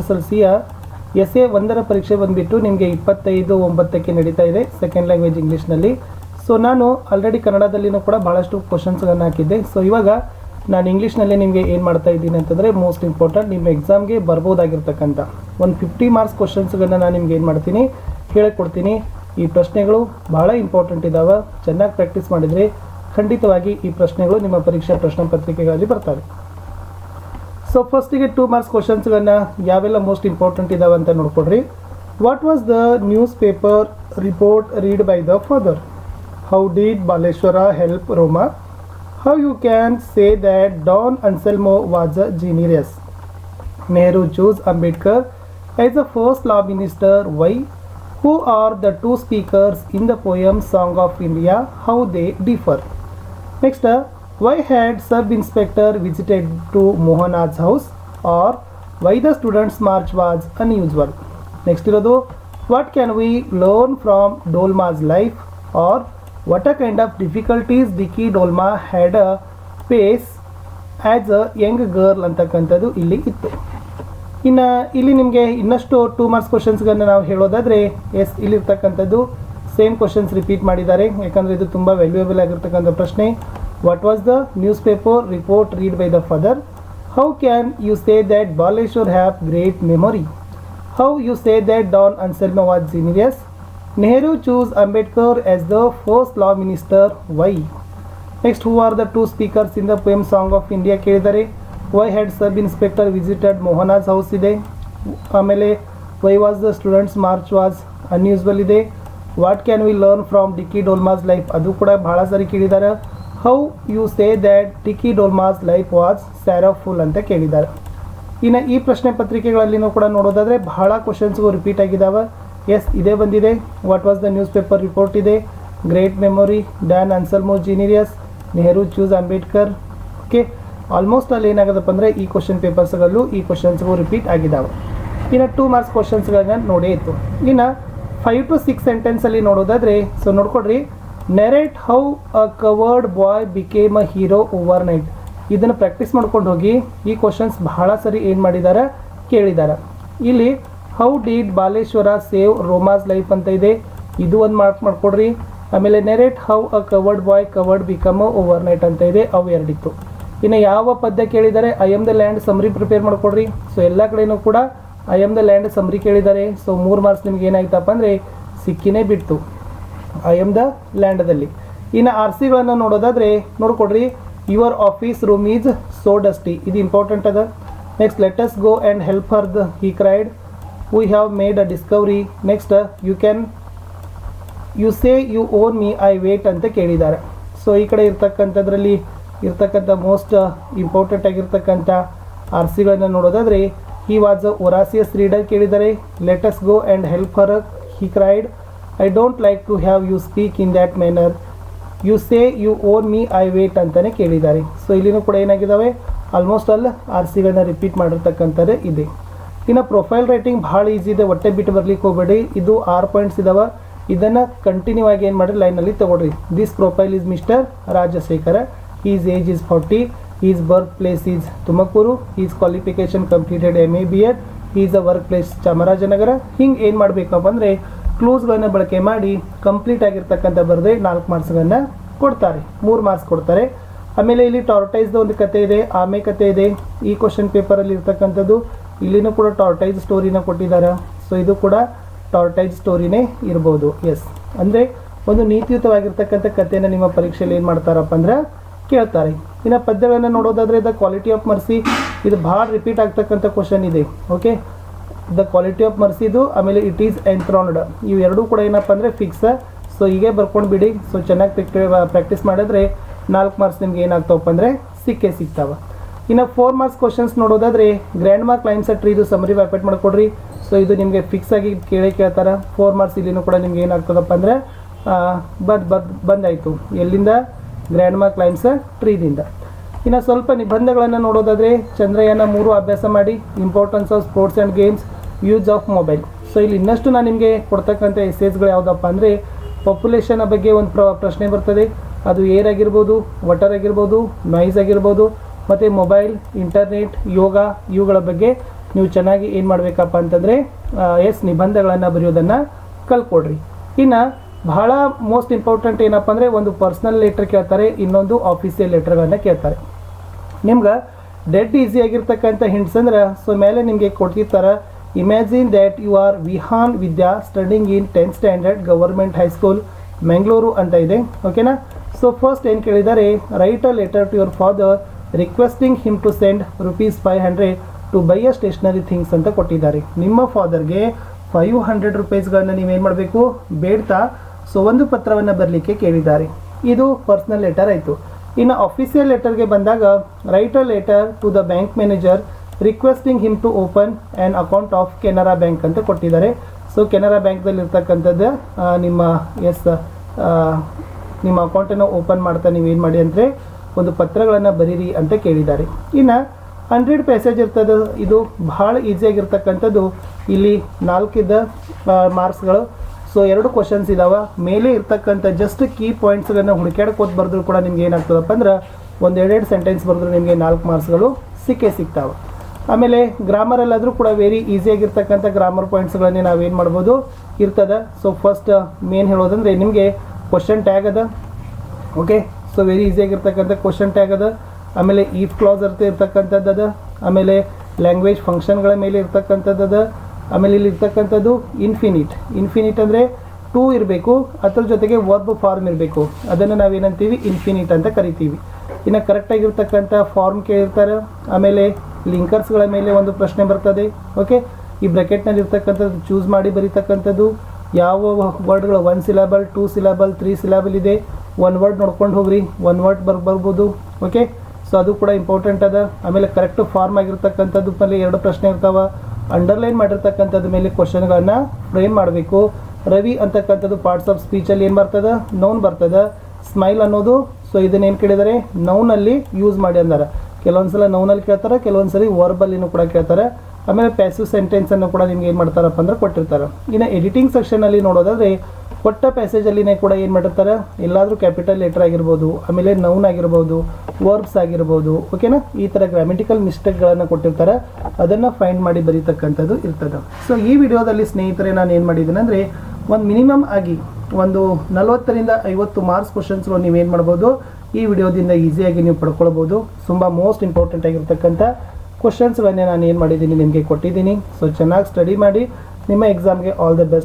S L ಸಿಯ S A ಒಂದರ ಪರೀಕ್ಷೆ ಬಂದುಬಿಟ್ಟು ನಿಮಗೆ ಇಪ್ಪತ್ತೈದು ಒಂಬತ್ತಕ್ಕೆ ನಡೀತಾ ಇದೆ ಸೆಕೆಂಡ್ ಲ್ಯಾಂಗ್ವೇಜ್ ಇಂಗ್ಲೀಷ್ನಲ್ಲಿ ಸೊ ನಾನು ಆಲ್ರೆಡಿ ಕನ್ನಡದಲ್ಲಿನೂ ಕೂಡ ಭಾಳಷ್ಟು ಕ್ವಶನ್ಸ್ಗಳನ್ನು ಹಾಕಿದ್ದೆ. ಸೊ ಇವಾಗ ನಾನು ಇಂಗ್ಲೀಷ್ನಲ್ಲಿ ನಿಮಗೆ ಏನು ಮಾಡ್ತಾ ಇದ್ದೀನಿ ಅಂತಂದರೆ ಮೋಸ್ಟ್ ಇಂಪಾರ್ಟೆಂಟ್ ನಿಮ್ಮ ಎಕ್ಸಾಮ್ಗೆ ಬರ್ಬೋದಾಗಿರ್ತಕ್ಕಂಥ ಒಂದು ಫಿಫ್ಟಿ ಮಾರ್ಕ್ಸ್ ಕ್ವಶನ್ಸ್ಗಳನ್ನ ನಾನು ನಿಮ್ಗೆ ಏನು ಮಾಡ್ತೀನಿ ಹೇಳಿಕೊಡ್ತೀನಿ. ಈ ಪ್ರಶ್ನೆಗಳು ಭಾಳ ಇಂಪಾರ್ಟೆಂಟ್ ಇದ್ದಾವೆ ಚೆನ್ನಾಗಿ ಪ್ರಾಕ್ಟೀಸ್ ಮಾಡಿದರೆ ಖಂಡಿತವಾಗಿ ಈ ಪ್ರಶ್ನೆಗಳು ನಿಮ್ಮ ಪರೀಕ್ಷಾ ಪ್ರಶ್ನೆ ಪತ್ರಿಕೆಗಳಲ್ಲಿ ಬರ್ತವೆ. ಸೊ ಫಸ್ಟಿಗೆ ಟೂ ಮಾರ್ಕ್ಸ್ ಕ್ವಶನ್ಸ್ಗಳನ್ನ ಯಾವೆಲ್ಲ ಮೋಸ್ಟ್ ಇಂಪಾರ್ಟೆಂಟ್ ಇದಾವೆ ಅಂತ ನೋಡ್ಕೊಡ್ರಿ what was the news paper report read by the father how did Baleshwara help Roma how you can say that Don Anselmo was a genius Nehru choose Ambedkar as a first law minister why who are the two speakers in the poem song of India how they differ uh, why had sub inspector visited to Mohan's house or why the students march was unusual? Next ಇರೋದು what can we learn from Dolma's life or what a kind of difficulties Dicky Dolma had a face as a young girl ಅಂತಕ್ಕಂಥದ್ದು ಇಲ್ಲಿ ಇತ್ತು ಇನ್ನು ಇಲ್ಲಿ ನಿಮಗೆ ಇನ್ನಷ್ಟು two marks ಕ್ವಶನ್ಸ್ಗಳನ್ನ ನಾವು ಹೇಳೋದಾದರೆ ಎಸ್ ಇಲ್ಲಿರ್ತಕ್ಕಂಥದ್ದು ಸೇಮ್ ಕ್ವಶನ್ಸ್ ರಿಪೀಟ್ ಮಾಡಿದ್ದಾರೆ ಯಾಕಂದರೆ ಇದು ತುಂಬ ವ್ಯಾಲ್ಯೂಯಬಲ್ ಆಗಿರ್ತಕ್ಕಂಥ ಪ್ರಶ್ನೆ what was the newspaper report read by the father how can you say that Baleshwar have great memory how you say that Don Anselm was genius Nehru choose Ambedkar as the first law minister why next who are the two speakers in the poem song of India ಕೇಳಿದ್ದಾರೆ why had sub inspector visited Mohana's house ಇದೆ ಆಮೇಲೆ why was the students march was unusual ಇದೆ what can we learn from Dicky Dolma's life ಅದು ಕೂಡ ಭಾಳ ಸಾರಿ ಕೇಳಿದ್ದಾರೆ how you say that Diki Dolma's life was sorrowful ಅಂತ ಕೇಳಿದ್ದಾರೆ. ಇನ್ನು ಈ ಪ್ರಶ್ನೆ ಪತ್ರಿಕೆಗಳಲ್ಲಿನೂ ಕೂಡ ನೋಡೋದಾದರೆ ಬಹಳ ಕ್ವಶನ್ಸ್ಗೂ ರಿಪೀಟ್ ಆಗಿದ್ದಾವೆ ಎಸ್ ಇದೇ ಬಂದಿದೆ. What was the news paper report ಇದೆ? Great memory Don Anselmo genius Nehru choose Ambedkar okay almost ಅಲ್ಲಿ ಏನಾಗದಪ್ಪ ಅಂದರೆ ಈ ಕ್ವಶನ್ ಪೇಪರ್ಸ್ಗಳಲ್ಲೂ ಈ ಕ್ವಶನ್ಸ್ಗೂ ರಿಪೀಟ್ ಆಗಿದ್ದಾವೆ ಇನ್ನು ಟೂ ಮಾರ್ಕ್ಸ್ ಕ್ವಶನ್ಸ್ಗಳನ್ನ ನೋಡೇ ಇತ್ತು. ಇನ್ನು ಫೈವ್ ಟು ಸಿಕ್ಸ್ ಸೆಂಟೆನ್ಸಲ್ಲಿ ನೋಡೋದಾದರೆ ಸೊ ನೋಡ್ಕೊಡ್ರಿ. Narrate how a coward boy became a hero overnight ಇದನ್ನು ಪ್ರಾಕ್ಟೀಸ್ ಮಾಡ್ಕೊಂಡು ಹೋಗಿ ಈ ಕ್ವಶನ್ಸ್ ಬಹಳ ಸರಿ ಏನು ಮಾಡಿದ್ದಾರೆ ಕೇಳಿದ್ದಾರೆ ಇಲ್ಲಿ how did Baleshwara save Roma's life ಅಂತ ಇದೆ. ಇದು ಒಂದು ಮಾರ್ಕ್ ಮಾಡಿಕೊಡ್ರಿ. ಆಮೇಲೆ narrate how a coward boy coward become overnight ಅಂತ ಇದೆ. ಅವು ಎರಡಿತ್ತು. ಇನ್ನು ಯಾವ ಪದ್ಯ ಕೇಳಿದ್ದಾರೆ I am the land summary prepare ಮಾಡಿಕೊಡ್ರಿ. ಸೊ ಎಲ್ಲ ಕಡೆಯೂ ಕೂಡ I am the land summary ಕೇಳಿದ್ದಾರೆ ಸೊ ಮೂರು ಮಾರ್ಕ್ಸ್ ನಿಮ್ಗೆ ಏನಾಯ್ತಪ್ಪ ಅಂದರೆ, ಸಿಕ್ಕಿನೇ ಬಿಡ್ತು. ಐ ಎಂ ದ ಲ್ಯಾಂಡದಲ್ಲಿ. ಇನ್ನು ಆರ್ ಸಿಗಳನ್ನು ನೋಡೋದಾದರೆ ನೋಡ್ಕೊಡ್ರಿ your office room is so dusty ಇದು ಇಂಪಾರ್ಟೆಂಟ್ ಅದ. Next let's go and help her the he cried we have made a discovery next you can you say you own me I wait ಅಂತ ಕೇಳಿದ್ದಾರೆ. So ಈ ಕಡೆ ಇರ್ತಕ್ಕಂಥದ್ರಲ್ಲಿ ಇರ್ತಕ್ಕಂಥ most important ಆಗಿರ್ತಕ್ಕಂಥ R ಸಿಗಳನ್ನು ನೋಡೋದಾದರೆ ಹಿ ವಾಸ್ ಒರಾಸಿಯಸ್ ರೀಡರ್ ಕೇಳಿದ್ದಾರೆ. Let's go and help her he cried I don't like to have you speak in that manner you say you own me I wait ಅಂತಲೇ ಕೇಳಿದ್ದಾರೆ. So ಇಲ್ಲಿನೂ ಕೂಡ ಏನಾಗಿದ್ದಾವೆ? Almost all R ಸಿಗಳನ್ನ repeat ಮಾಡಿರ್ತಕ್ಕಂಥದ್ದೇ ಇದೆ. ಇನ್ನು ಪ್ರೊಫೈಲ್ ರೈಟಿಂಗ್ ಭಾಳ ಈಸಿ ಇದೆ. ಹೊಟ್ಟೆ ಬಿಟ್ಟು ಬರ್ಲಿಕ್ಕೆ ಹೋಗಬೇಡಿ. ಇದು ಆರು ಪಾಯಿಂಟ್ಸ್ ಇದಾವೆ. ಇದನ್ನು ಕಂಟಿನ್ಯೂ ಆಗಿ ಏನು ಮಾಡಿರಿ? ಲೈನಲ್ಲಿ ತೊಗೊಳ್ರಿ. This profile is mister Rajashekara. Is age is forty is work place is Tumakuru. Is qualification completed M A B Ed is a work place Chamarajanagar. ಹಿಂಗೆ ಏನು ಮಾಡಬೇಕಪ್ಪ ಅಂದರೆ ಕ್ಲೂಸ್ಗಳನ್ನ ಬಳಕೆ ಮಾಡಿ ಕಂಪ್ಲೀಟ್ ಆಗಿರ್ತಕ್ಕಂಥ ಬರದೆ ನಾಲ್ಕು ಮಾರ್ಕ್ಸ್ಗಳನ್ನು ಕೊಡ್ತಾರೆ. ಮೂರು ಮಾರ್ಕ್ಸ್ ಕೊಡ್ತಾರೆ. ಆಮೇಲೆ ಇಲ್ಲಿ ಟಾರ್ಟೈಸ್ದ ಒಂದು ಕತೆ ಇದೆ, ಆಮೆ ಕತೆ ಇದೆ. ಈ ಕ್ವಶನ್ ಪೇಪರಲ್ಲಿ ಇರ್ತಕ್ಕಂಥದ್ದು ಇಲ್ಲಿನೂ ಕೂಡ ಟಾರ್ಟೈಸ್ ಸ್ಟೋರಿನ ಕೊಟ್ಟಿದ್ದಾರೆ. ಸೊ ಇದು ಕೂಡ ಟಾರ್ಟೈಸ್ ಸ್ಟೋರಿನೇ ಇರ್ಬೋದು. ಎಸ್ ಅಂದರೆ ಒಂದು ನೀತಿಯುತವಾಗಿರ್ತಕ್ಕಂಥ ಕಥೆನ ನಿಮ್ಮ ಪರೀಕ್ಷೆಯಲ್ಲಿ ಏನು ಮಾಡ್ತಾರಪ್ಪ ಅಂದ್ರೆ ಕೇಳ್ತಾರೆ. ಇನ್ನು ಪದ್ಯಗಳನ್ನು ನೋಡೋದಾದರೆ ಇದು ಕ್ವಾಲಿಟಿ ಆಫ್ ಮರ್ಸಿ, ಇದು ಭಾಳ ರಿಪೀಟ್ ಆಗ್ತಕ್ಕಂಥ ಕ್ವಶನ್ ಇದೆ. ಓಕೆ ದ ಕ್ವಾಲಿಟಿ ಆಫ್ ಮರ್ಸಿದು ಆಮೇಲೆ ಇಟ್ ಈಸ್ ಎಂಥ್ರಾನ್ಡ್ ಇವು ಎರಡೂ ಕೂಡ ಏನಪ್ಪ ಅಂದರೆ ಫಿಕ್ಸ್ ಸೊ ಹೀಗೆ ಬರ್ಕೊಂಡು ಬಿಡಿ. ಸೊ ಚೆನ್ನಾಗಿ ಪ್ರಾಕ್ಟೀಸ್ ಮಾಡಿದ್ರೆ ನಾಲ್ಕು ಮಾರ್ಕ್ಸ್ ನಿಮ್ಗೆ ಏನಾಗ್ತಾವಪ್ಪ ಅಂದರೆ ಸಿಕ್ಕೇ ಸಿಗ್ತಾವೆ. ಇನ್ನು ಫೋರ್ ಮಾರ್ಕ್ಸ್ ಕ್ವಶನ್ಸ್ ನೋಡೋದಾದರೆ ಗ್ರ್ಯಾಂಡ್ ಮಾರ್ಕ್ ಲೈನ್ಸ್ ಟ್ರೀ ಇದು ಸಮರಿ ವ್ಯಾಪೇಟ್ ಮಾಡ್ಕೊಡ್ರಿ. ಸೊ ಇದು ನಿಮಗೆ ಫಿಕ್ಸ್ ಆಗಿ ಕೇಳೇ ಕೇಳ್ತಾರೆ. ಫೋರ್ ಮಾರ್ಕ್ಸ್ ಇಲ್ಲಿನೂ ಕೂಡ ನಿಮ್ಗೆ ಏನಾಗ್ತದಪ್ಪ ಅಂದರೆ ಬದ್ ಬದ್, ಬಂದಾಯಿತು. ಎಲ್ಲಿಂದ? ಗ್ರ್ಯಾಂಡ್ ಮಾರ್ಕ್ ಲೈನ್ಸ್ ಟ್ರೀದಿಂದ ಇನ್ನು ಸ್ವಲ್ಪ ನಿಬಂಧಗಳನ್ನು ನೋಡೋದಾದರೆ ಚಂದ್ರಯಾನ ಮೂರು ಅಭ್ಯಾಸ ಮಾಡಿ importance of sports and games use of mobile. So ಇಲ್ಲಿ ಇನ್ನಷ್ಟು ನಾನು ನಿಮಗೆ ಕೊಡ್ತಕ್ಕಂಥ ಎಸೇಜ್ಗಳು ಯಾವುದಪ್ಪ ಅಂದರೆ ಪಾಪ್ಯುಲೇಷನ್ ಬಗ್ಗೆ ಒಂದು ಪ್ರ ಪ್ರಶ್ನೆ ಬರ್ತದೆ. ಅದು ಏರ್ ಆಗಿರ್ಬೋದು ವಾಟರ್ ಆಗಿರ್ಬೋದು ನಾಯ್ಸ್ ಆಗಿರ್ಬೋದು, ಮತ್ತು ಮೊಬೈಲ್ ಇಂಟರ್ನೆಟ್ ಯೋಗ ಇವುಗಳ ಬಗ್ಗೆ ನೀವು ಚೆನ್ನಾಗಿ ಏನು ಮಾಡಬೇಕಪ್ಪ ಅಂತಂದರೆ ಎಸ್ ನಿಬಂಧಗಳನ್ನು ಬರೆಯೋದನ್ನು ಕಲ್ಕೊಡ್ರಿ. ಇನ್ನು ಬಹಳ ಮೋಸ್ಟ್ ಇಂಪಾರ್ಟೆಂಟ್ ಏನಪ್ಪ ಅಂದರೆ, ಒಂದು ಪರ್ಸ್ನಲ್ ಲೆಟ್ರ್ ಕೇಳ್ತಾರೆ, ಇನ್ನೊಂದು ಆಫೀಸಿಯಲ್ ಲೆಟ್ರ್ಗಳನ್ನು ಕೇಳ್ತಾರೆ. ನಿಮ್ಗೆ ಡೆಡ್ ಈಸಿ ಆಗಿರ್ತಕ್ಕಂಥ ಹಿಂಟ್ಸ್ ಅಂದ್ರೆ ಸೊ ಮೇಲೆ ನಿಮಗೆ ಕೊಡ್ತಿರ್ತಾರೆ imagine that you are Vihan Vidya studying in tenth standard government high school Mangalore ಅಂತ ಇದೆ ಓಕೆನಾ ಸೊ ಫಸ್ಟ್ ಏನು ಕೇಳಿದ್ದಾರೆ? Write a letter to your father requesting him to send rupees five hundred to buy a stationery things ಅಂತ ಕೊಟ್ಟಿದ್ದಾರೆ. ನಿಮ್ಮ ಫಾದರ್ಗೆ five hundred ರುಪೀಸ್ಗಳನ್ನ ನೀವೇನು ಮಾಡಬೇಕು? ಬೇಡ್ತಾ? ಸೊ ಒಂದು ಪತ್ರವನ್ನು ಬರಲಿಕ್ಕೆ ಕೇಳಿದ್ದಾರೆ. ಇದು ಪರ್ಸ್ನಲ್ ಲೆಟರ್ ಆಯಿತು. ಇನ್ನು ಅಫಿಷಿಯಲ್ ಲೆಟರ್ಗೆ ಬಂದಾಗ write a letter to the bank manager requesting him to open an account of Canara bank ಅಂತ ಕೊಟ್ಟಿದ್ದಾರೆ. ಸೊ ಕೆನರಾ ಬ್ಯಾಂಕ್ದಲ್ಲಿ ಇರ್ತಕ್ಕಂಥದ್ದು ನಿಮ್ಮ ಎಸ್ ನಿಮ್ಮ ಅಕೌಂಟನ್ನು ಓಪನ್ ಮಾಡ್ತಾ ನೀವು ಏನು ಮಾಡಿ ಅಂದರೆ ಒಂದು ಪತ್ರಗಳನ್ನು ಬರೀರಿ ಅಂತ ಕೇಳಿದ್ದಾರೆ. ಇನ್ನು ಹಂಡ್ರೆಡ್ ಪ್ಯಾಸೇಜ್ ಇರ್ತದೆ, ಇದು ಭಾಳ ಈಸಿಯಾಗಿರ್ತಕ್ಕಂಥದ್ದು ಇಲ್ಲಿ ನಾಲ್ಕಿದ್ದ ಮಾರ್ಕ್ಸ್ಗಳು ಸೊ ಎರಡು ಕ್ವಶನ್ಸ್ ಇದಾವೆ. ಮೇಲೆ ಇರ್ತಕ್ಕಂಥ ಜಸ್ಟ್ ಕೀ ಪಾಯಿಂಟ್ಸ್ಗಳನ್ನು ಹುಡುಕ್ಯಾಡ್ಕೋತ ಬರೆದ್ರು ಕೂಡ ನಿಮ್ಗೆ ಏನಾಗ್ತದಪ್ಪ ಅಂದ್ರೆ ಒಂದು ಎರಡೆರಡು ಸೆಂಟೆನ್ಸ್ ಬರೆದ್ರು ನಿಮಗೆ ನಾಲ್ಕು ಮಾರ್ಕ್ಸ್ಗಳು ಸಿಕ್ಕೇ ಸಿಗ್ತಾವೆ. ಆಮೇಲೆ ಗ್ರಾಮರಲ್ಲಾದರೂ ಕೂಡ ವೆರಿ ಈಸಿಯಾಗಿರ್ತಕ್ಕಂಥ ಗ್ರಾಮರ್ ಪಾಯಿಂಟ್ಸ್ಗಳನ್ನೇ ನಾವೇನು ಮಾಡ್ಬೋದು? ಇರ್ತದೆ. ಸೊ ಫಸ್ಟ್ ಮೇನ್ ಹೇಳೋದಂದ್ರೆ ನಿಮಗೆ ಕ್ವಶನ್ ಟ್ಯಾಗ್ ಅದ. ಓಕೆ ಸೊ ವೆರಿ ಈಸಿಯಾಗಿರ್ತಕ್ಕಂಥ ಕ್ವಶನ್ ಟ್ಯಾಗ್ ಅದ. ಆಮೇಲೆ ಈಫ್ ಕ್ಲಾಸ್ ಅರ್ಥ ಇರ್ತಕ್ಕಂಥದ್ದು ಅದ. ಆಮೇಲೆ ಲ್ಯಾಂಗ್ವೇಜ್ ಫಂಕ್ಷನ್ಗಳ ಮೇಲೆ ಇರ್ತಕ್ಕಂಥದ್ದು ಅದ. ಆಮೇಲೆ ಇಲ್ಲಿ ಇರ್ತಕ್ಕಂಥದ್ದು ಇನ್ಫಿನಿಟ್ ಇನ್ಫಿನಿಟ್ ಅಂದರೆ ಟೂ ಇರಬೇಕು. ಅದ್ರ ಜೊತೆಗೆ ವರ್ಬ್ ಫಾರ್ಮ್ ಇರಬೇಕು. ಅದನ್ನು ನಾವೇನಂತೀವಿ? ಇನ್ಫಿನಿಟ್ ಅಂತ ಕರಿತೀವಿ. ಇನ್ನು ಕರೆಕ್ಟಾಗಿರ್ತಕ್ಕಂಥ ಫಾರ್ಮ್ ಕೇಳಿರ್ತಾರೆ ಆಮೇಲೆ ಲಿಂಕರ್ಸ್ಗಳ ಮೇಲೆ ಒಂದು ಪ್ರಶ್ನೆ ಬರ್ತದೆ. ಓಕೆ? ಈ ಬ್ರ್ಯಾಕೆಟ್ನಲ್ಲಿ ಇರ್ತಕ್ಕಂಥದ್ದು ಚೂಸ್ ಮಾಡಿ ಬರೀತಕ್ಕಂಥದ್ದು ಯಾವ ವರ್ಡ್ಗಳು one syllable two syllable three syllable ಇದೆ. ಒನ್ ವರ್ಡ್ ನೋಡ್ಕೊಂಡು ಹೋಗ್ರಿ. ಒನ್ ವರ್ಡ್ ಬರ್, ಬರ್ಬೋದು. ಓಕೆ? ಸೊ ಅದು ಕೂಡ ಇಂಪಾರ್ಟೆಂಟ್ ಅದ. ಆಮೇಲೆ ಕರೆಕ್ಟ್ ಫಾರ್ಮ್ ಆಗಿರ್ತಕ್ಕಂಥದ್ದು ಮೇಲೆ ಎರಡು ಪ್ರಶ್ನೆ ಇರ್ತಾವ. ಅಂಡರ್ಲೈನ್ ಮಾಡಿರ್ತಕ್ಕಂಥದ್ದು ಮೇಲೆ ಕ್ವಶನ್ಗಳನ್ನ ಫ್ರೇಮ್ ಮಾಡಬೇಕು. ರವಿ ಅಂತಕ್ಕಂಥದ್ದು ಪಾರ್ಟ್ಸ್ ಆಫ್ ಸ್ಪೀಚಲ್ಲಿ ಏನು ಬರ್ತದ? ನೌನ್ ಬರ್ತದ. ಸ್ಮೈಲ್ ಅನ್ನೋದು ಸೊ ಇದನ್ನೇನು ಕೇಳಿದರೆ ನೌನಲ್ಲಿ ಯೂಸ್ ಮಾಡಿ ಅಂದಾರ. ಕೆಲವೊಂದ್ಸಲ ನೌನಲ್ಲಿ ಕೇಳ್ತಾರೆ ಕೆಲವೊಂದ್ಸರಿ ವರ್ಬಲ್ಲಿನೂ ಕೂಡ ಕೇಳ್ತಾರೆ. ಆಮೇಲೆ ಪ್ಯಾಸಿವ್ ಸೆಂಟೆನ್ಸನ್ನು ಕೂಡ ನಿಮ್ಗೆ ಏನು ಮಾಡ್ತಾರಪ್ಪ ಅಂದ್ರೆ ಕೊಟ್ಟಿರ್ತಾರೆ. ಇನ್ನು ಎಡಿಟಿಂಗ್ ಸೆಕ್ಷನಲ್ಲಿ ನೋಡೋದಾದ್ರೆ ಕೊಟ್ಟ ಪ್ಯಾಸೇಜಲ್ಲಿನೇ ಕೂಡ ಏನು ಮಾಡಿರ್ತಾರೆ? ಎಲ್ಲಾದರೂ ಕ್ಯಾಪಿಟಲ್ ಲೆಟರ್ ಆಗಿರ್ಬೋದು, ಆಮೇಲೆ ನೌನ್ ಆಗಿರ್ಬೋದು ವರ್ಬ್ಸ್ ಆಗಿರ್ಬೋದು ಓಕೆನಾ ಈ ಥರ ಗ್ರಾಮೆಟಿಕಲ್ ಮಿಸ್ಟೇಕ್ಗಳನ್ನು ಕೊಟ್ಟಿರ್ತಾರೆ. ಅದನ್ನು ಫೈಂಡ್ ಮಾಡಿ ಬರೀತಕ್ಕಂಥದ್ದು ಇರ್ತದೆ. ಸೊ ಈ ವಿಡಿಯೋದಲ್ಲಿ ಸ್ನೇಹಿತರೆ ನಾನು ಏನು ಮಾಡಿದ್ದೀನಿ ಅಂದರೆ ಒಂದು ಮಿನಿಮಮ್ ಆಗಿ ಒಂದು ನಲವತ್ತರಿಂದ ಐವತ್ತು ಮಾರ್ಕ್ಸ್ ಕ್ವಶನ್ಸ್ಗಳು ನೀವೇನು ಮಾಡ್ಬೋದು? ಈ ವಿಡಿಯೋದಿಂದ ಈಸಿಯಾಗಿ ನೀವು ಪಡ್ಕೊಳ್ಬೋದು. ತುಂಬ ಮೋಸ್ಟ್ ಇಂಪಾರ್ಟೆಂಟ್ ಆಗಿರ್ತಕ್ಕಂಥ ಕ್ವಶನ್ಸ್ಗಳನ್ನೇ ನಾನು ಏನು ಮಾಡಿದ್ದೀನಿ ನಿಮಗೆ ಕೊಟ್ಟಿದ್ದೀನಿ. ಸೊ ಚೆನ್ನಾಗಿ ಸ್ಟಡಿ ಮಾಡಿ, ನಿಮ್ಮ ಎಕ್ಸಾಮ್ಗೆ ಆಲ್ ದ ಬೆಸ್ಟ್